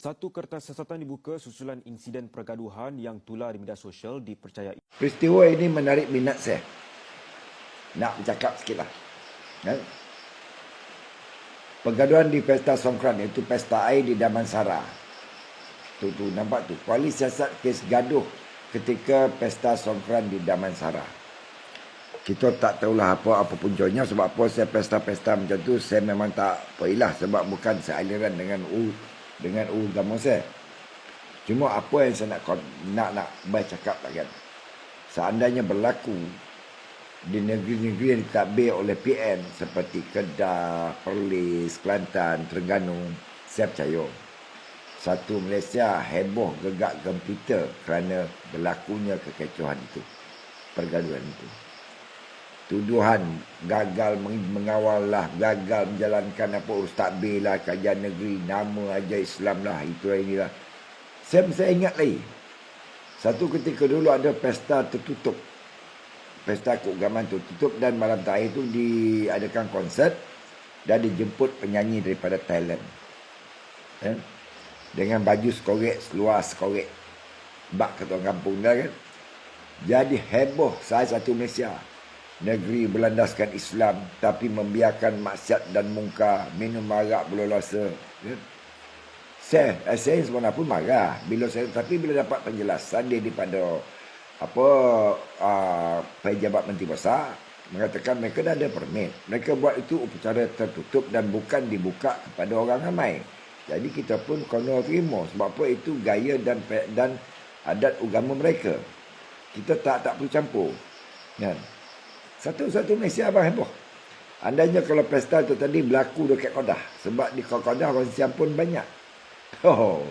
Satu kertas siasatan dibuka susulan insiden pergaduhan yang tular di media sosial dipercayai Peristiwa ini menarik minat saya. Nak bercakap sikit lah. Ya? Pergaduhan di Pesta Songkran iaitu Pesta Air di Damansara. Tu, tu nampak tu. Kuali siasat kes gaduh ketika Pesta Songkran di Damansara. Kita tak tahulah apa apa puncanya sebab apa saya pesta-pesta macam tu saya memang tak apalah sebab bukan sealiran dengan dengan agama saya. Cuma apa yang saya nak nak nak baca cakap lah kan. Seandainya berlaku di negeri-negeri yang ditabir oleh PN seperti Kedah, Perlis, Kelantan, Terengganu, saya percaya satu Malaysia heboh gegak gempita kerana berlakunya kekecohan itu. Pergaduhan itu tuduhan gagal mengawal lah, gagal menjalankan apa urus takbir lah, kajian negeri, nama aja Islam lah, itu lah inilah. Saya, saya ingat lagi, satu ketika dulu ada pesta tertutup. Pesta keagamaan tertutup dan malam terakhir itu diadakan konsert dan dijemput penyanyi daripada Thailand. Eh? Dengan baju skorek, seluar skorek. Bak ketua kampung dah kan. Jadi heboh saya satu Malaysia negeri berlandaskan Islam tapi membiarkan maksiat dan mungkar. Minum arak berlolasa ya. saya eh, saya sebenarnya pun marah. Bila saya tapi bila dapat penjelasan dia daripada apa uh, pejabat menteri besar mengatakan mereka dah ada permit. Mereka buat itu upacara tertutup dan bukan dibuka kepada orang ramai. Jadi kita pun kena terima sebab apa itu gaya dan dan adat agama mereka. Kita tak tak perlu campur. Kan satu-satu Malaysia abang heboh. Andainya kalau pesta tu tadi berlaku dekat Kodah. Sebab di Kodah orang siam pun banyak. Oh,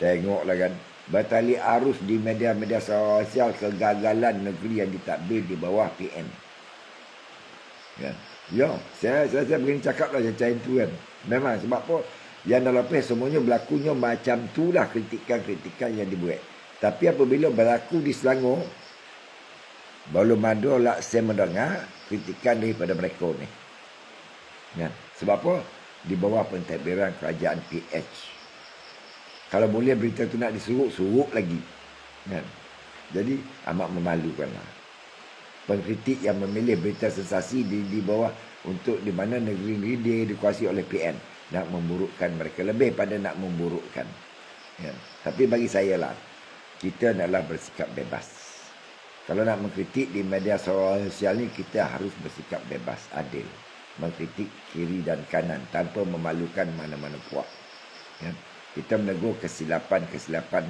tengoklah kan. Batali arus di media-media sosial kegagalan negeri yang ditakbir di bawah PM. Ya, ya saya, saya, saya begini cakap lah macam itu kan. Memang sebab apa? Yang dalam PES semuanya berlakunya macam tu lah kritikan-kritikan yang dibuat. Tapi apabila berlaku di Selangor, belum ada lah saya mendengar kritikan daripada mereka ni. Kan? Sebab apa? Di bawah pentadbiran kerajaan PH. Kalau boleh berita tu nak disuruh, suruh lagi. Kan? Jadi amat memalukan lah. Pengkritik yang memilih berita sensasi di, di bawah untuk di mana negeri-negeri dia dikuasai oleh PN. Nak memburukkan mereka. Lebih pada nak memburukkan. Kan? Tapi bagi saya lah, kita naklah bersikap bebas. Kalau nak mengkritik di media sosial ni kita harus bersikap bebas, adil. Mengkritik kiri dan kanan tanpa memalukan mana-mana puak. Ya. Kita menegur kesilapan-kesilapan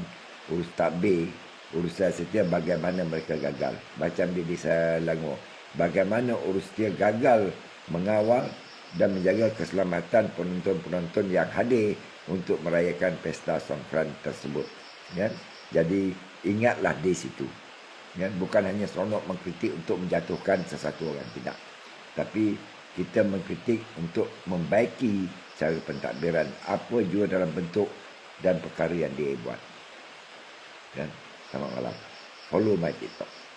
urus takbir, urusan setiap bagaimana mereka gagal. Macam di desa Langor. Bagaimana urus dia gagal mengawal dan menjaga keselamatan penonton-penonton yang hadir untuk merayakan pesta songkran tersebut. Ya. Jadi ingatlah di situ ya, bukan hanya seronok mengkritik untuk menjatuhkan sesuatu orang tidak. Tapi kita mengkritik untuk membaiki cara pentadbiran apa juga dalam bentuk dan perkara yang dia buat. Kan? Selamat malam. Follow my tiktok